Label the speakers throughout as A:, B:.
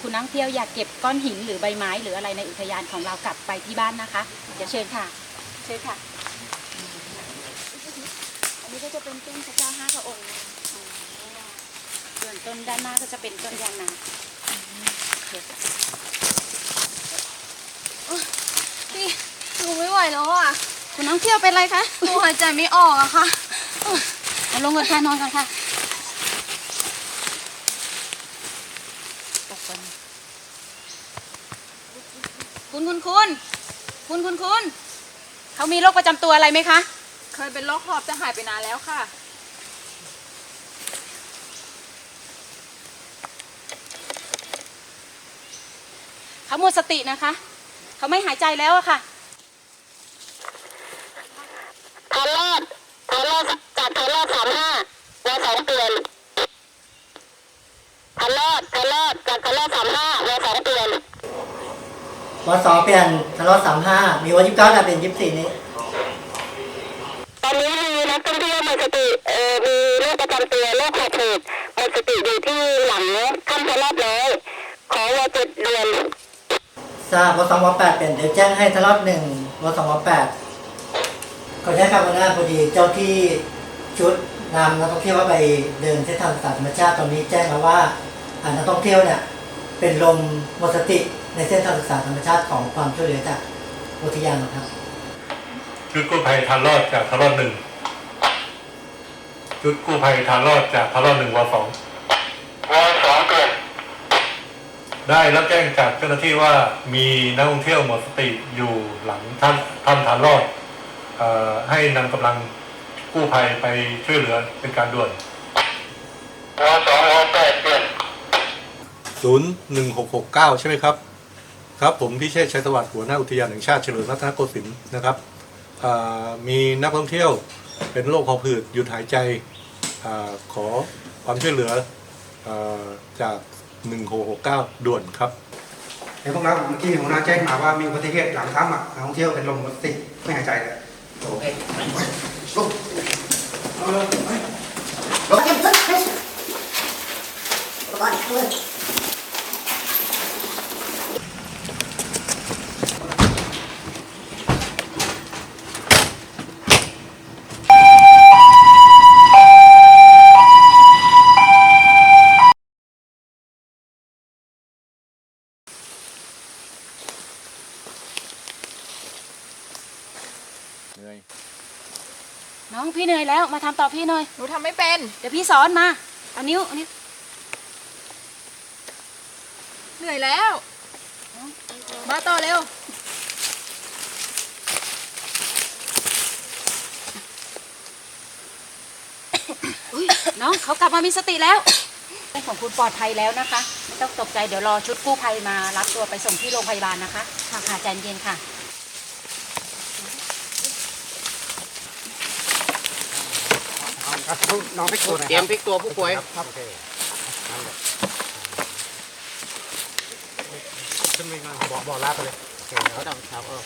A: คุณนักท่องเที่ยวอยากเก็บก้อนหินหรือใบไม้ หรืออะไรในอุทยานของเรากลับไปที่บ้านนะคะเดี๋ยวเชิญค่ะเชิญค่ะ อันนี้ก็จะเป็นต้นพระเจ้าห้าพระองค์นะคะส่วนต้นด้านหน้าก็จะเป็นต้นยางนาเชิญค่ะ
B: พี่หนูไม่ไหวแล้วอะ
A: คุณนักท่องเที่ยวเป็นไรคะ
B: หนูหายใจไม่ออกอะค่ะ
A: เอาลงก่อนค่ะนอนก่อนค่ะ ตกก่อนคุณคุณคุณคุณคุณคุณเขามีโรคประจำตัวอะไรไหมคะ
B: เคยเป็นโรคหอบแต่หายไปนานแล้วค่ะ
A: เขาหมดสตินะคะ เขาไม่หายใจแล้วอะค่ะ
C: ทารอดทารอดจากทารอดสามห้าวันสองเดือนทารอดทารอดจากทารอดสามห้าวันสองเดือน
D: วันสองเปลี่ยนทะเลาะสามห้ามีวันยี่สิบเก้ากับเป็นยี่สิบสี่นี้
C: ตอนนี้มีนักท่องเที่ยวหมดสติเอ่อมีโรคประจำตัวโรคหอบหืดหมดสติอยู่ที่หลังถ้ำทารอดแล้วขอวอเจ็ดเดือน
D: ทราบวันสองวันแปดเปลี่ยนเดี๋ยวแจ้งให้ทะเลาะหนึ่งวันสองวันแปดขอใช้คำวันหน้าพอดีเจ้าที่ชุดนำนักท่องเที่ยวว่าไปเดินเส้นทางสายธรรมชาติตอนนี้แจ้งมาว่าอ่านักท่องเที่ยวเนี่ยเป็นลมหมดสติ ในเส้นทางศึกษาธรรมชาติของความช่วยเหลือจากอุทยานนะครับ
E: ชุดกู้ภัยทานรอดจากทารอดหนึ่งชุดกู้ภัยทานรอดจากทารอดหนึ่งวสอง
C: วันสองเดือน
E: ได้รับแจ้งจากเจ้าหน้าที่ว่ามีนักท่องเที่ยวหมดสติอยู่หลังท่านถ้ำทานรอดเอ่อให้นำกำลังกู้ภัยไปช่วยเหลือเป็นการด่วน
C: วันสองวันแปดเดือน
E: ศูนย์หนึ่งหกหกเก้าใช่ไหมครับ ครับผมพิเชษชัยสวัสดิ์หัวหน้าอุทยานแห่งชาติเฉลิมรัตนโกสินทร์นะครับอ่ามีนักท่องเที่ยวเป็นโรคหอบหืดหยุดหายใจอาขอความช่วยเหลืออาจาก 1669 ด่วนครับ
F: เดี๋ยวพวกเราเมื่อกี้หัวหน้าแจ้งมาว่ามีอุบัติเหตุหลังถ้ำอะนักท่องเที่ยวเป็นลมหมดสติไม่หายใจเลยโอเค ลุกเอาเลยไป
A: น้องพี่เหนื่อยแล้วมาทำต่อพี่หน่อย
B: หนูทำไม่เป็น
A: เดี๋ยวพี่สอนมา เอานิ้วเอานิ้ว
B: เหนื่อยแล้ว มาต่อเร็ว
A: อุ๊ยน้องเขากลับมามีสติแล้วของคุณปลอดภัยแล้วนะคะ ไม่ต้องตกใจเดี๋ยวรอชุดกู้ภัยมารับตัวไปส่งที่โรงพยาบาลนะคะ ค่ะค่ะใจเย็นค่ะ
F: น้องพลิกตัวน่อย
G: เตรียมพลิกตัวผู้ป่วย
F: ครับโอเคขึ้นไปหน่อยบอกบอกลาไปเลยโอเคครับ
G: ต้องครับเออ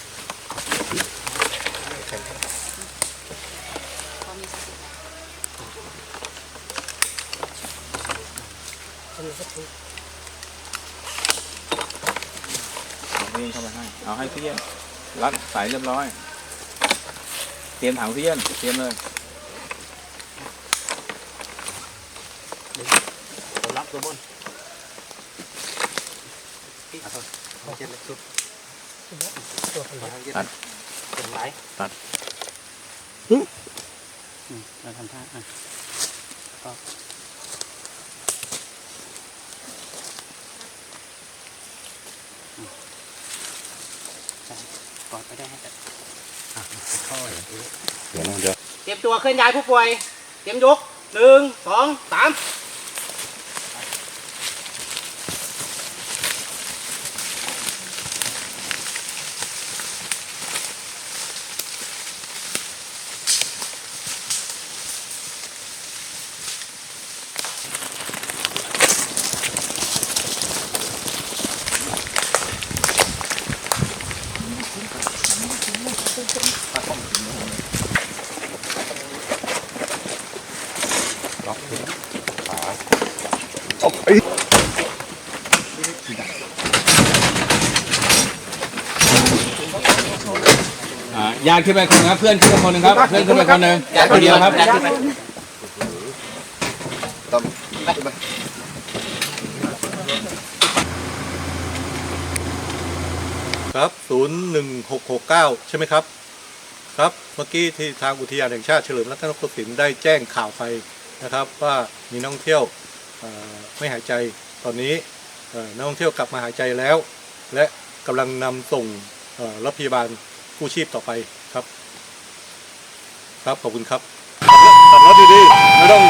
G: วิ่งเข้าไปให้ เอาให้เพี่เย็นรัดสายเรียบร้อย เตรียมถังเพี่เย็นเตรียมเลย รับตัวบน
F: เอาเจ็ดเลยสุด
G: ตัด
F: เป็นไหล
G: เราทำท่าอะกอดไปได้ให้แต่เดี๋ยวนะเดี๋ยวเตรียมตัวเคลื่อนย้ายผู้ป่วย เตรียมยกหนึ่งสองสาม อกขาออกไปอ่ายากขึ้นไปคนครับ เพื่อนขึ้นไปคนหนึ่งครับ เพื่อนขึ้นไปคนหนึ่งคนเดียวครับ
E: ต้มไปครับ01669 ใช่ไหมครับ ครับ เมื่อกี้ที่ทางอุทยานแห่งชาติเฉลิมรัตนโกสินท์ได้แจ้งข่าวไป นะครับว่ามีนักท่องเที่ยวไม่หายใจตอนนี้นักท่องเที่ยวกลับมาหายใจแล้ว และกำลังนำส่งรถพยาบาลกู้ชีพต่อไปครับ ครับขอบคุณครับขับรถดีๆไม่ต้อง